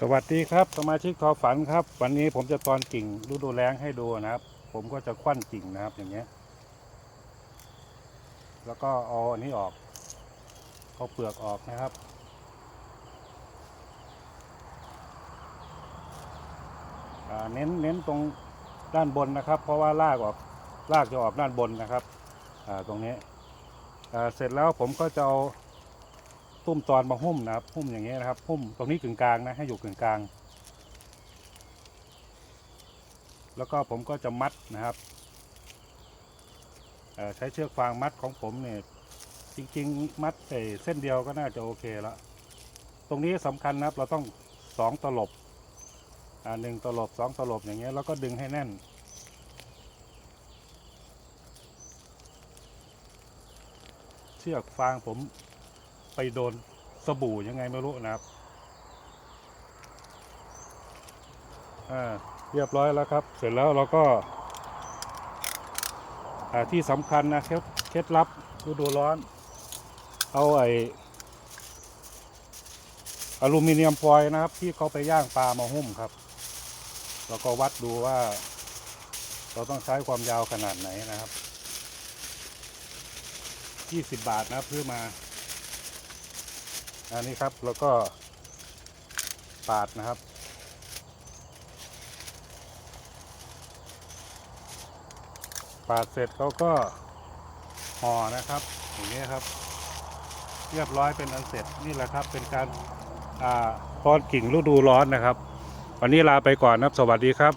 สวัสดีครับสมาชิกทอฝันครับ วันนี้ผมจะตอนกิ่งฤดูแล้งให้ดูนะครับ ผมก็จะควันกิ่งนะครับอย่างเงี้ย แล้วก็เอาอันนี้ออกเอาเปลือกออกนะครับอ่าเน้นเน้นตรงด้านบนนะครับ เพราะว่ารากออกรากจะออกด้านบนนะครับอ่าตรงนี้เสร็จแล้วผมก็จะเอา ตุ้มตอนมาหุ้มนะครับหุ้มอย่างเงี้ยนะครับหุ้มตรงนี้กึ่งกลางนะให้อยู่กึ่งกลาง แล้วก็ผมก็จะมัดนะครับใช้เชือกฟางมัดของผมเนี่ยจริง ๆ มัดเอ่เส้นเดียวก็น่าจะโอเคล้วตรงนี้สำคัญนะครับเราต้องสองตลบอ่าหนึ่งตลบสองตลบอย่างเงี้ยแล้วก็ดึงให้แน่นเชือกฟางผม ไปโดนสบู่ยังไงไม่รู้นะครับอ่าเรียบร้อยแล้วครับ เสร็จแล้วเราก็อ่าที่สำคัญนะเคล็ดลับฤดูร้อน เอาไออลูมิเนียมฟอยล์นะครับ ที่เขาไปย่างปลามาหุ้มครับ แล้วก็วัดดูว่า เราต้องใช้ความยาวขนาดไหนนะครับ 20 บาทนะครับซื้อมา อันนี้ครับแล้วก็ปาดนะครับ ปาดเสร็จเขาก็ห่อนะครับอย่างนี้ครับ เรียบร้อยเป็นอันเสร็จนี่แหละครับเป็นการอ่าตอนกิ่งฤดูร้อนนะครับ วันนี้ลาไปก่อนนะครับสวัสดีครับ